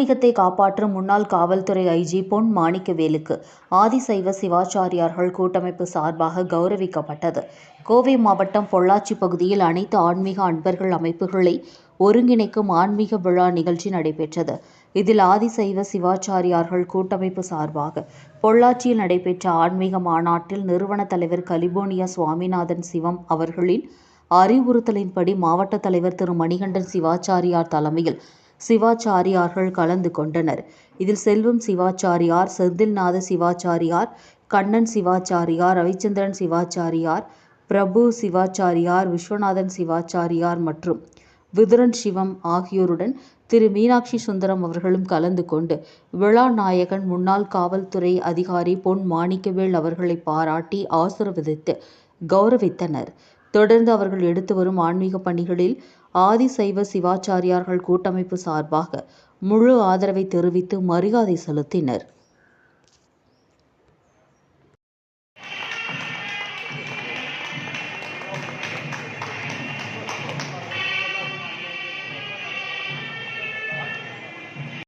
ஆன்மீகத்தை காப்பாற்றும் முன்னாள் காவல்துறை ஐஜி பொன் மாணிக்கவேலுக்கு ஆதிசைவ சிவாச்சாரியார்கள் கூட்டமைப்பு சார்பாக கௌரவிக்கப்பட்டது. கோவை மாவட்டம் பொள்ளாச்சி பகுதியில் அனைத்து ஆன்மீக அன்பர்கள் அமைப்புகளை ஒருங்கிணைக்கும் ஆன்மீக விழா நிகழ்ச்சி நடைபெற்றது. இதில் ஆதிசைவ சிவாச்சாரியார்கள் கூட்டமைப்பு சார்பாக பொள்ளாச்சியில் நடைபெற்ற ஆன்மீக மாநாட்டில் நிறுவன தலைவர் கலிபோனியா சுவாமிநாதன் சிவம் அவர்களின் அறிவுறுத்தலின்படி மாவட்ட தலைவர் திரு மணிகண்டன் சிவாச்சாரியார் தலைமையில் சிவாச்சாரியார்கள் கலந்து கொண்டனர். இதில் செல்வம் சிவாச்சாரியார் செந்தில்நாத சிவாச்சாரியார் கண்ணன் சிவாச்சாரியார் ரவிச்சந்திரன் சிவாச்சாரியார் பிரபு சிவாச்சாரியார் விஸ்வநாதன் சிவாச்சாரியார் மற்றும் விதுரன் சிவம் ஆகியோருடன் திரு மீனாட்சி சுந்தரம் அவர்களும் கலந்து கொண்டு விழா நாயகன் முன்னாள் காவல்துறை அதிகாரி பொன் மாணிக்கவேல் அவர்களை பாராட்டி ஆசிர்வதித்து கௌரவித்தனர். தொடர்ந்து அவர்கள் எடுத்து வரும் ஆன்மீக பணிகளில் ஆதிசைவ சிவாச்சாரியார்கள் கூட்டமைப்பு சார்பாக முழு ஆதரவை தெரிவித்து மரியாதை செலுத்தினர்.